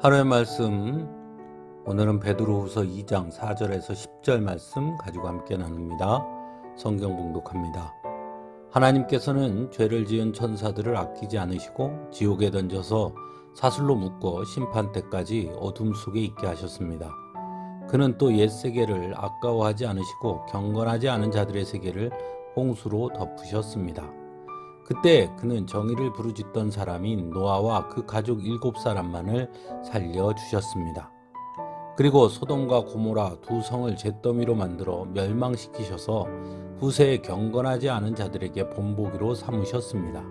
하루의 말씀 오늘은 베드로후서 2장 4절에서 10절 말씀 가지고 함께 나눕니다. 성경 봉독합니다. 하나님께서는 죄를 지은 천사들을 아끼지 않으시고 지옥에 던져서 사슬로 묶어 심판 때까지 어둠 속에 있게 하셨습니다. 그는 또 옛 세계를 아까워하지 않으시고 경건하지 않은 자들의 세계를 홍수로 덮으셨습니다. 그때 그는 정의를 부르짖던 사람인 노아와 그 가족 일곱 사람만을 살려 주셨습니다. 그리고 소돔과 고모라 두 성을 잿더미로 만들어 멸망시키셔서 후세에 경건하지 않은 자들에게 본보기로 삼으셨습니다.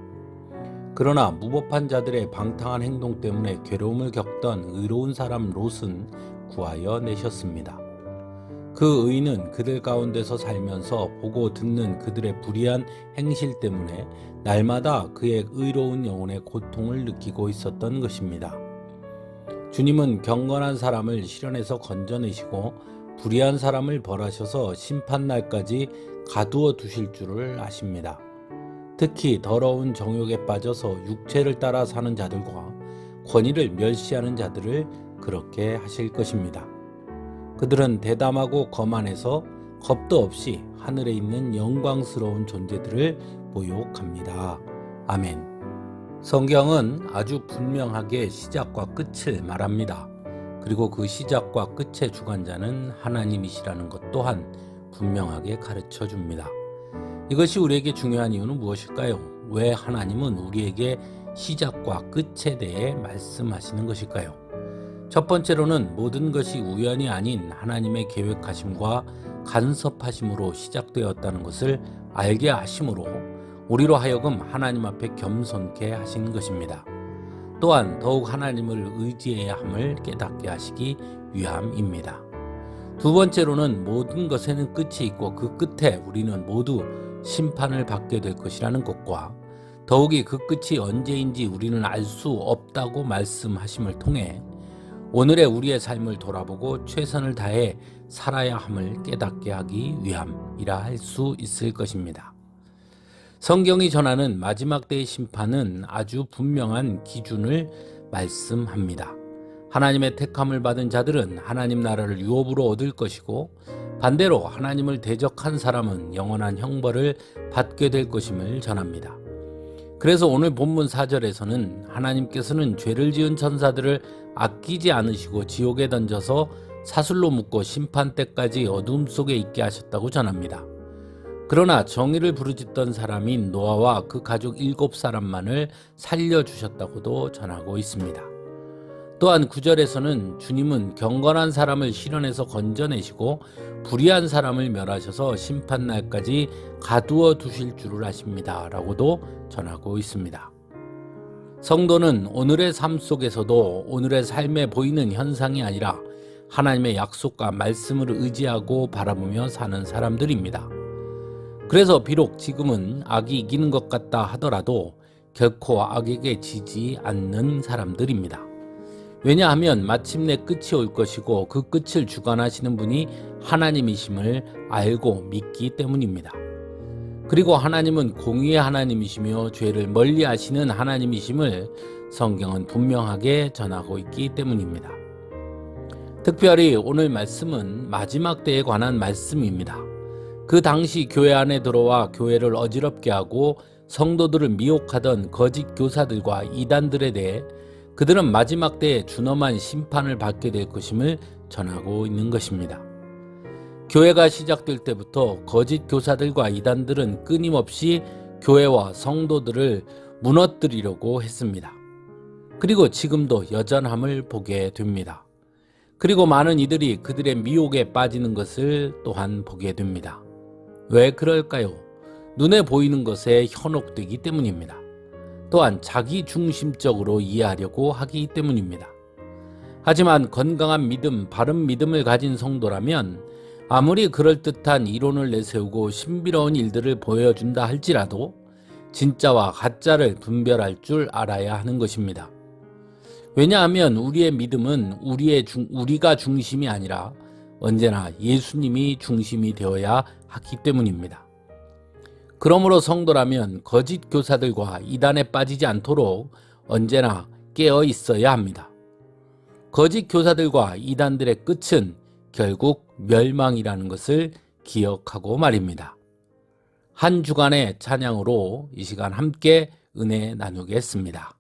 그러나 무법한 자들의 방탕한 행동 때문에 괴로움을 겪던 의로운 사람 롯은 구하여 내셨습니다. 그 의인은 그들 가운데서 살면서 보고 듣는 그들의 불의한 행실 때문에 날마다 그의 의로운 영혼의 고통을 느끼고 있었던 것입니다. 주님은 경건한 사람을 실현해서 건져내시고 불의한 사람을 벌하셔서 심판날까지 가두어 두실 줄을 아십니다. 특히 더러운 정욕에 빠져서 육체를 따라 사는 자들과 권위를 멸시하는 자들을 그렇게 하실 것입니다. 그들은 대담하고 거만해서 겁도 없이 하늘에 있는 영광스러운 존재들을 모욕합니다. 아멘. 성경은 아주 분명하게 시작과 끝을 말합니다. 그리고 그 시작과 끝의 주관자는 하나님이시라는 것 또한 분명하게 가르쳐 줍니다. 이것이 우리에게 중요한 이유는 무엇일까요? 왜 하나님은 우리에게 시작과 끝에 대해 말씀하시는 것일까요? 첫 번째로는 모든 것이 우연이 아닌 하나님의 계획하심과 간섭하심으로 시작되었다는 것을 알게 하심으로 우리로 하여금 하나님 앞에 겸손케 하신 것입니다. 또한 더욱 하나님을 의지해야 함을 깨닫게 하시기 위함입니다. 두 번째로는 모든 것에는 끝이 있고 그 끝에 우리는 모두 심판을 받게 될 것이라는 것과 더욱이 그 끝이 언제인지 우리는 알 수 없다고 말씀하심을 통해 오늘의 우리의 삶을 돌아보고 최선을 다해 살아야 함을 깨닫게 하기 위함이라 할 수 있을 것입니다. 성경이 전하는 마지막 때의 심판은 아주 분명한 기준을 말씀합니다. 하나님의 택함을 받은 자들은 하나님 나라를 유업으로 얻을 것이고 반대로 하나님을 대적한 사람은 영원한 형벌을 받게 될 것임을 전합니다. 그래서 오늘 본문 4절에서는 하나님께서는 죄를 지은 천사들을 아끼지 않으시고 지옥에 던져서 사슬로 묶고 심판 때까지 어둠 속에 있게 하셨다고 전합니다. 그러나 정의를 부르짖던 사람인 노아와 그 가족 일곱 사람만을 살려주셨다고도 전하고 있습니다. 또한 9절에서는 주님은 경건한 사람을 실현해서 건져내시고 불의한 사람을 멸하셔서 심판날까지 가두어 두실 줄을 아십니다. 라고도 전하고 있습니다. 성도는 오늘의 삶 속에서도 오늘의 삶에 보이는 현상이 아니라 하나님의 약속과 말씀을 의지하고 바라보며 사는 사람들입니다. 그래서 비록 지금은 악이 이기는 것 같다 하더라도 결코 악에게 지지 않는 사람들입니다. 왜냐하면 마침내 끝이 올 것이고 그 끝을 주관하시는 분이 하나님이심을 알고 믿기 때문입니다. 그리고 하나님은 공의의 하나님이시며 죄를 멀리 하시는 하나님이심을 성경은 분명하게 전하고 있기 때문입니다. 특별히 오늘 말씀은 마지막 때에 관한 말씀입니다. 그 당시 교회 안에 들어와 교회를 어지럽게 하고 성도들을 미혹하던 거짓 교사들과 이단들에 대해 그들은 마지막 때에 준엄한 심판을 받게 될 것임을 전하고 있는 것입니다. 교회가 시작될 때부터 거짓 교사들과 이단들은 끊임없이 교회와 성도들을 무너뜨리려고 했습니다. 그리고 지금도 여전함을 보게 됩니다. 그리고 많은 이들이 그들의 미혹에 빠지는 것을 또한 보게 됩니다. 왜 그럴까요? 눈에 보이는 것에 현혹되기 때문입니다. 또한 자기 중심적으로 이해하려고 하기 때문입니다. 하지만 건강한 믿음, 바른 믿음을 가진 성도라면 아무리 그럴듯한 이론을 내세우고 신비로운 일들을 보여준다 할지라도 진짜와 가짜를 분별할 줄 알아야 하는 것입니다. 왜냐하면 우리의 믿음은 우리의 중, 우리가 중심이 아니라 언제나 예수님이 중심이 되어야 하기 때문입니다. 그러므로 성도라면 거짓 교사들과 이단에 빠지지 않도록 언제나 깨어 있어야 합니다. 거짓 교사들과 이단들의 끝은 결국 멸망이라는 것을 기억하고 말입니다. 한 주간의 찬양으로 이 시간 함께 은혜 나누겠습니다.